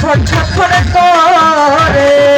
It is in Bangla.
ছটফট করে